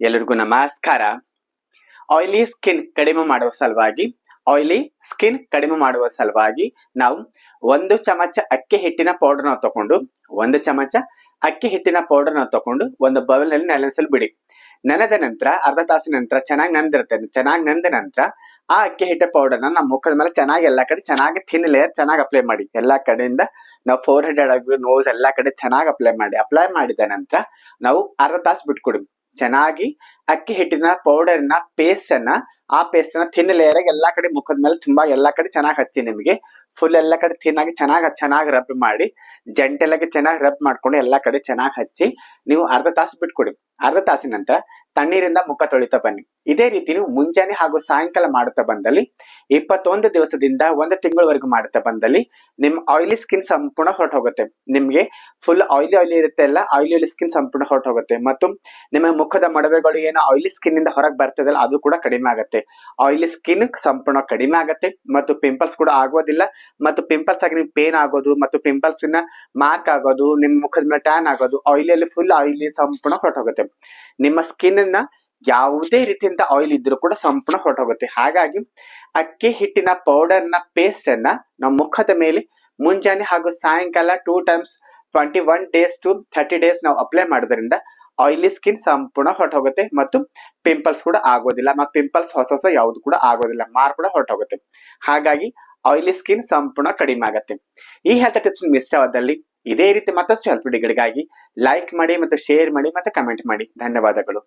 ಎಲ್ಲರಿಗೂ ನಮಸ್ಕಾರ. Oily skin ಕಡಿಮೆ ಮಾಡುವ ಸಲುವಾಗಿ ಆಯಿಲಿ ಸ್ಕಿನ್ ಕಡಿಮೆ ಮಾಡುವ ಸಲುವಾಗಿ ನಾವು ಒಂದು ಚಮಚ ಅಕ್ಕಿ ಹಿಟ್ಟಿನ ಪೌಡರ್ ನಾವು ತಗೊಂಡು, ಒಂದು ಚಮಚ ಅಕ್ಕಿ ಹಿಟ್ಟಿನ ಪೌಡರ್ ನಾವು ತಗೊಂಡು ಒಂದು ಬೌಲ್ನಲ್ಲಿ ನೆನೆಸಲು ಬಿಡಿ. ನೆನೆದ ನಂತರ, ಅರ್ಧ ತಾಸಿನ ನಂತರ ಚೆನ್ನಾಗಿ ನೆನೆದಿರುತ್ತೆ ಚೆನ್ನಾಗಿ ನೆಂದ ನಂತರ ಆ ಅಕ್ಕಿ ಹಿಟ್ಟ ಪೌಡರ್ ನಮ್ಮ ಮುಖದ ಮೇಲೆ ಚೆನ್ನಾಗಿ ಎಲ್ಲ ಕಡೆ ಚೆನ್ನಾಗಿ ಥಿನ್ ಲೇಯರ್ ಚೆನ್ನಾಗಿ ಅಪ್ಲೈ ಮಾಡಿ. ಎಲ್ಲಾ ಕಡೆಯಿಂದ ನಾವು ಫೋರ್ ಹಂಡ್ರೆಡ್ ಆಗಿ ನೋಸ್ ಎಲ್ಲ ಕಡೆ ಚೆನ್ನಾಗಿ ಅಪ್ಲೈ ಮಾಡಿ. ಅಪ್ಲೈ ಮಾಡಿದ ನಂತರ ನಾವು ಅರ್ಧ ತಾಸು ಬಿಟ್ಕೊಡಿ. ಚೆನ್ನಾಗಿ ಅಕ್ಕಿ ಹಿಟ್ಟಿನ ಪೌಡರ್ನ ಪೇಸ್ಟ್ ಅನ್ನ, ಆ ಪೇಸ್ಟ್ ಅನ್ನ ಥಿನ್ ಲೇಯರ್ ಎಲ್ಲಾ ಕಡೆ ಮುಖದ ಮೇಲೆ ತುಂಬಾ ಎಲ್ಲಾ ಕಡೆ ಚೆನ್ನಾಗಿ ಹಚ್ಚಿ ನಿಮಗೆ. ಫುಲ್ ಎಲ್ಲಾ ಕಡೆ ಥಿನ್ ಆಗಿ ಚೆನ್ನಾಗಿ ಚೆನ್ನಾಗಿ ರಬ್ ಮಾಡಿ ಜಂಟಲ್ ಆಗಿ ಚೆನ್ನಾಗಿ ರಬ್ ಮಾಡ್ಕೊಂಡು ಎಲ್ಲಾ ಕಡೆ ಚೆನ್ನಾಗಿ ಹಚ್ಚಿ, ನೀವು ಅರ್ಧ ತಾಸು ಬಿಟ್ಕೊಡಿ. ಅರ್ಧ ತಾಸಿನ ನಂತರ ತಣ್ಣೀರಿಂದ ಮುಖ ತೊಳಿತಾ ಬನ್ನಿ. ಇದೇ ರೀತಿ ನೀವು ಮುಂಜಾನೆ ಹಾಗೂ ಸಾಯಂಕಾಲ ಮಾಡುತ್ತಾ ಬಂದಲ್ಲಿ, ಇಪ್ಪತ್ತೊಂದು ದಿವಸದಿಂದ ಒಂದು ತಿಂಗಳವರೆಗೂ ಮಾಡುತ್ತಾ ಬಂದಲ್ಲಿ, ನಿಮ್ಮ ಆಯಿಲಿ ಸ್ಕಿನ್ ಸಂಪೂರ್ಣ ಹೊರಟೋಗುತ್ತೆ. ನಿಮಗೆ ಫುಲ್ ಆಯಿಲಿ ಆಯಿಲಿ ಇರುತ್ತೆ ಅಲ್ಲ ಆಯಿಲಿ ಆಯಿಲಿ ಸ್ಕಿನ್ ಸಂಪೂರ್ಣ ಹೊರಟೋಗುತ್ತೆ. ಮತ್ತು ನಿಮ್ಮ ಮುಖದ ಮೊಡವೆಗಳು ಏನೋ ಆಯಿಲಿ ಸ್ಕಿನ್ ಇಂದ ಹೊರಗೆ ಬರ್ತದಲ್ಲ, ಅದು ಕೂಡ ಕಡಿಮೆ ಆಗುತ್ತೆ. ಆಯಿಲಿ ಸ್ಕಿನ್ ಸಂಪೂರ್ಣ ಕಡಿಮೆ ಆಗುತ್ತೆ. ಮತ್ತು ಪಿಂಪಲ್ಸ್ ಕೂಡ ಆಗೋದಿಲ್ಲ. ಮತ್ತು ಪಿಂಪಲ್ಸ್ ಆಗಿ ನಿಮ್ಗೆ ಪೇನ್ ಆಗೋದು, ಮತ್ತು ಪಿಂಪಲ್ಸ್ನ ಮಾರ್ಕ್ ಆಗೋದು, ನಿಮ್ಮ ಮುಖದ ಮೇಲೆ ಟ್ಯಾನ್ ಆಗೋದು ಆಯಿಲಿ ಫುಲ್ ಆಯಿಲಿ ಸಂಪೂರ್ಣ ಹೊರಟೋಗುತ್ತೆ. ನಿಮ್ಮ ಸ್ಕಿನ್ನ ಯಾವುದೇ ರೀತಿಯಿಂದ ಆಯಿಲ್ ಇದ್ರೂ ಕೂಡ ಸಂಪೂರ್ಣ ಹೊರಟೋಗುತ್ತೆ. ಹಾಗಾಗಿ ಅಕ್ಕಿ, ಹಿಟ್ಟಿನ ಪೌಡರ್ನ ಪೇಸ್ಟ್ ಅನ್ನ ನಮ್ಮ ಮುಖದ ಮೇಲೆ ಮುಂಜಾನೆ ಹಾಗೂ ಸಾಯಂಕಾಲ two times twenty one days to thirty days ನಾವು ಅಪ್ಲೈ ಮಾಡೋದ್ರಿಂದ ಆಯಿಲಿ ಸ್ಕಿನ್ ಸಂಪೂರ್ಣ ಹೊರಟೋಗುತ್ತೆ ಮತ್ತು ಪಿಂಪಲ್ಸ್ ಕೂಡ ಆಗೋದಿಲ್ಲ. ಮತ್ತು ಪಿಂಪಲ್ಸ್ ಹೊಸ ಹೊಸ ಯಾವುದು ಕೂಡ ಆಗೋದಿಲ್ಲ. ಮಾರ್ ಕೂಡ ಹೊರಟೋಗುತ್ತೆ. ಹಾಗಾಗಿ ಆಯಿಲಿ ಸ್ಕಿನ್ ಸಂಪೂರ್ಣ ಕಡಿಮೆ ಆಗುತ್ತೆ. ಈ ಹೆಲ್ತ್ ಟಿಪ್ಸ್ ನಿಮ್ಗೆ ಇಷ್ಟವಾದಲ್ಲಿ ಇದೇ ರೀತಿ ಮತ್ತಷ್ಟು ಹೆಲ್ತ್ ವಿಡಿಯೋಗಳಿಗಾಗಿ ಲೈಕ್ ಮಾಡಿ ಮತ್ತು ಶೇರ್ ಮಾಡಿ ಮತ್ತೆ ಕಮೆಂಟ್ ಮಾಡಿ. ಧನ್ಯವಾದಗಳು.